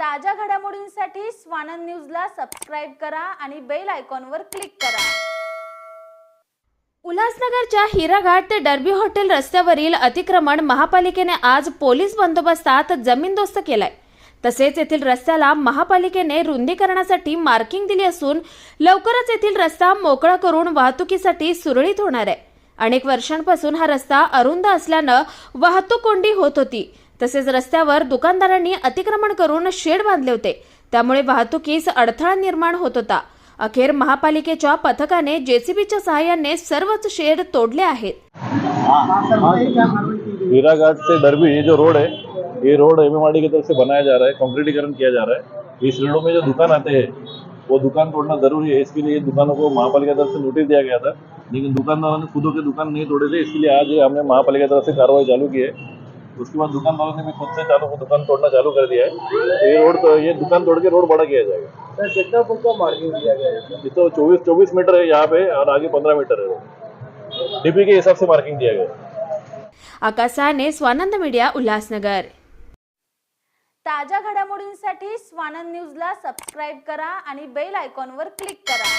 ताज्या घडामोडींसाठी स्वानंद न्यूजला सबस्क्राईब करा आणि बेल आयकॉनवर क्लिक करा. उल्हासनगरच्या हिराघाट ते डर्बी हॉटेल रस्त्यावरील अतिक्रमण महापालिकेने आज पोलीस बंदोबस्तात जमीनदोस्त केलाय. तसेच येथील रस्त्याला महापालिकेने रुंदीकरणासाठी मार्किंग दिली असून लवकरच येथील रस्ता मोकळा करून वाहतुकीसाठी सुरळीत होणार आहे. अनेक वर्षांपासून हा रस्ता अरुंद असल्यानं वाहतूक कोंडी होत होती. तसेच रस्त्यावर दुकानदारांनी अतिक्रमण करून शेड बांधले होते. त्यामुळे वाहतुकीस अडथळा निर्माण होत होता. अखेर महापालिकेच्या पथकाने जेसीबीच्या सहाय्याने सर्वच शेड तोडले आहेत. हीरा घाट से डरबी ये जो रोड है ये रोड एम की तरफ से बनाया जा रहा है कॉन्क्रीटीकरण किया जा रहा है. इस रोडों में जो दुकान आते हैं वो दुकान तोड़ना जरूरी है. इसके लिए दुकानों को महापालिका तरफ से नोटिस दिया गया था लेकिन दुकानदारों ने खुद के दुकान नहीं तोड़े थे. इसके लिए आज हमने महापालिका तरफ से कार्रवाई चालू की है. उसके बाद दुकानदारों ने भी खुद से चालू दुकान तोड़ना चालू कर दिया है। तो ये रोड तो ये दुकान तोड़ के रोड बड़ा किया जाएगा। सर कितना फुट का मार्किंग दिया गया है? ये तो चौबीस चौबीस मीटर है यहाँ पे और आगे पंद्रह मीटर है रोड। डीपी के हिसाब से मार्किंग दिया गया। है आकाश सहाने स्वानंद मीडिया उल्हासनगर. ताज्या घडामोडींसाठी स्वानंद न्यूजला सबस्क्राईब करा आणि बेल आयकॉनवर क्लिक करा.